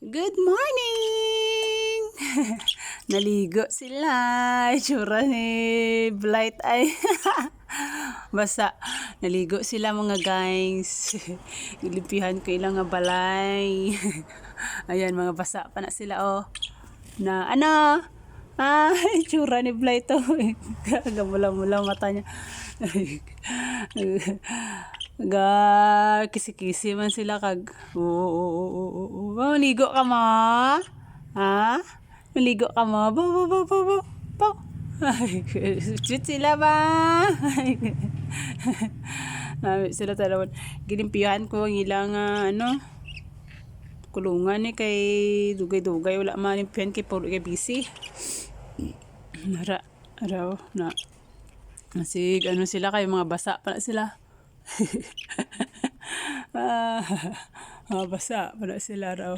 Good morning! Naligo sila. Itsura ni Blight ay basa. Naligo sila mga guys. Ilimpihan ko ilang nga balay. Ayan, mga basa pa na sila oh. Na ano? Ah, itsura ni Blight oh. Gamula-mula mata niya. Ga, kisi-kisi man sila kag. Oo, oo, oo, oo, oo. Oh, ligo ka mo? Ha? Maligo ka mo? Bo, bo, bo, bo, bo. Bo. Ay, sila ba? Nami sila talawan. Ginimpihan ko ang ilang ah, ano, kulungan eh kay dugay-dugay wala man impihan kay puro kay busy. Nara, araw na. Nasig, ano sila kay mga basa pa sila. ah, mga basa pa na sila raw.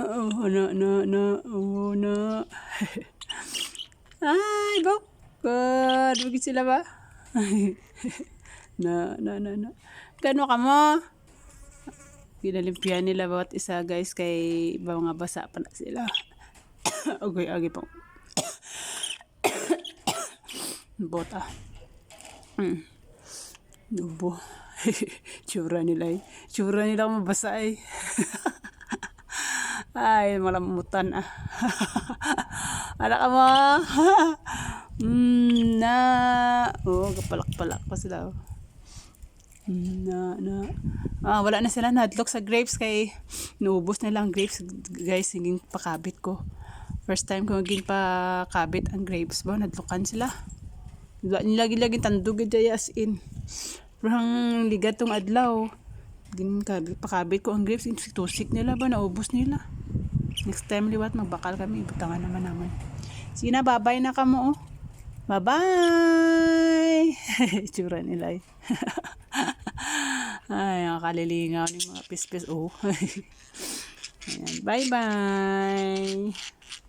Oo, na, na, na, oo, na. Ay, bo. Good. Sila ba? na, na, na, na. Gano ka mo? Ginalimpihan nila bawat isa guys kay mga basa pa na sila. Agoy, agi pa. Bota. Mm. Dubo. Tsura nila eh. Tsura nila mabasa eh. Ay, malamutan ah. Ala ka mo? mm, na. Oh, kapalak-palak pa sila. oh. Mm, na, na. Ah, wala na sila nadlock sa grapes kay naubos na lang grapes guys hinging pakabit ko. First time ko maging pakabit ang grapes ba nadlokan sila. Wala nilagi-lagi tandog gaya as in. Parang ligat tong adlaw. Kabit pakabit ko ang grapes tusik nila ba naubos nila. Next time liwat magbakal kami butangan naman naman. Sige na, babay na ka mo. oh. Bye-bye! Tsura nila eh. Ay, ang kalilingaw ng mga pispis. Oh. Ayan, bye-bye!